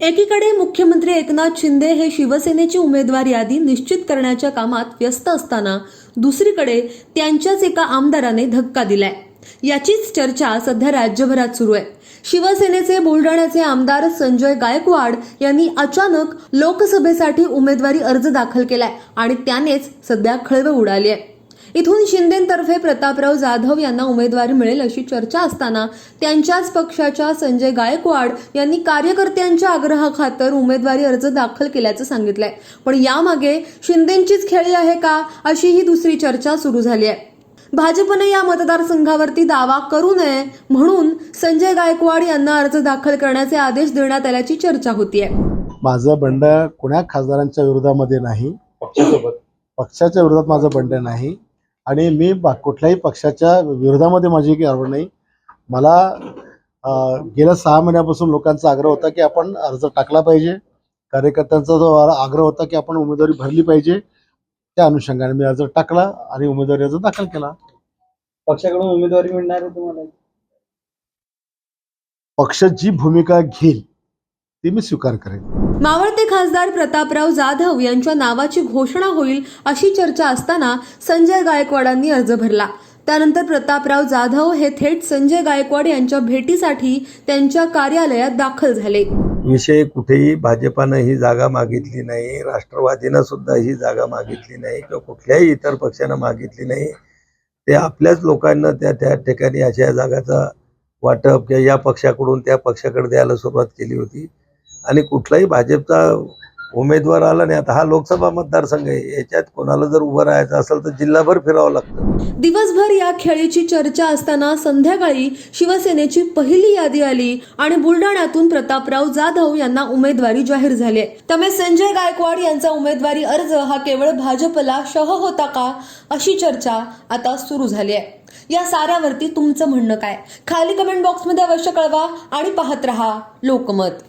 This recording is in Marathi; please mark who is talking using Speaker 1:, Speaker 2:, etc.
Speaker 1: एकीकडे मुख्यमंत्री एकनाथ शिंदे हे शिवसेनेची उमेदवार यादी निश्चित करण्याच्या कामात व्यस्त असताना दुसरीकडे त्यांच्याच एका आमदाराने धक्का दिलाय. याचीच चर्चा सध्या राज्यभरात सुरू आहे. शिवसेनेचे बुलढाण्याचे आमदार संजय गायकवाड यांनी अचानक लोकसभेसाठी उमेदवारी अर्ज दाखल केलाय आणि त्यानेच सध्या खळबळ उडाली आहे. इथून शिंदेतर्फे प्रतापराव जाधव यांना उमेदवारी मिळेल अशी चर्चा असताना त्यांच्याच पक्षाच्या संजय गायकवाड यांनी कार्यकर्त्यांच्या आग्रहाखातर उमेदवारी अर्ज दाखल केल्याचं सांगितलंय. पण यामागे शिंदेंचीच खेळी आहे का अशी ही दुसरी चर्चा सुरू झाली आहे. भाजपने या मतदारसंघावरती दावा करू नये म्हणून संजय गायकवाड यांना अर्ज दाखल करण्याचे आदेश देण्यात आल्याची चर्चा होतीये.
Speaker 2: माझं बंड कोण्या खासदारांच्या विरोधामध्ये नाही.
Speaker 3: पक्षासोबत.
Speaker 2: पक्षाच्या विरोधात माझं बंड नाही. आणि मी बा कुठल्याही पक्षाच्या विरोधामध्ये माझी काही आवड नाही. मला गेल्या सहा महिन्यापासून लोकांचा आग्रह होता की आपण अर्ज टाकला पाहिजे. कार्यकर्त्यांचा जो आग्रह होता की आपण उमेदवारी भरली पाहिजे. त्या अनुषंगाने मी अर्ज टाकला आणि उमेदवारी अर्ज दाखल केला.
Speaker 3: पक्षाकडून उमेदवारी मिळणार आहे तुम्हाला?
Speaker 2: पक्ष जी भूमिका घेईल ती मी स्वीकार करेन.
Speaker 1: मावळते खासदार प्रतापराव जाधव यांच्या नावाची घोषणा होईल अशी चर्चा असताना संजय गायकवाडांनी अर्ज भरला. त्यानंतर प्रतापराव जाधव हे थेट संजय गायकवाड यांच्या भेटीसाठी त्यांच्या कार्यालयात दाखल झाले.
Speaker 4: विषय कुठेही भाजपानं ही जागा मागितली नाही राष्ट्रवादीनं सुद्धा ही जागा मागितली नाही किंवा कुठल्याही इतर पक्षानं मागितली नाही. ते आपल्याच लोकांना त्या त्या ठिकाणी अशा जागाचा वाटप किंवा या पक्षाकडून त्या पक्षाकडे द्यायला सुरुवात केली होती. आणि कुठलाही भाजपचा उमेदवार आला नाही. आता हा लोकसभा मतदारसंघ आहे. याच्यात कोणाला जर उभं राहायचं असेल तर जिल्हाभर फिरावं लागतं.
Speaker 1: दिवसभर या खेळीची चर्चा असताना संध्याकाळी शिवसेनेची पहिली यादी आली आणि बुलढाण्यातून प्रतापराव जाधव यांना उमेदवारी जाहीर झाली. आहे. त्यामुळे संजय गायकवाड यांचा उमेदवारी अर्ज हा केवळ भाजपला शह होता का अशी चर्चा आता सुरू झाली आहे. या साऱ्यावरती तुमचं म्हणणं काय? खाली कमेंट बॉक्समध्ये अवश्य कळवा आणि पाहत रहा लोकमत.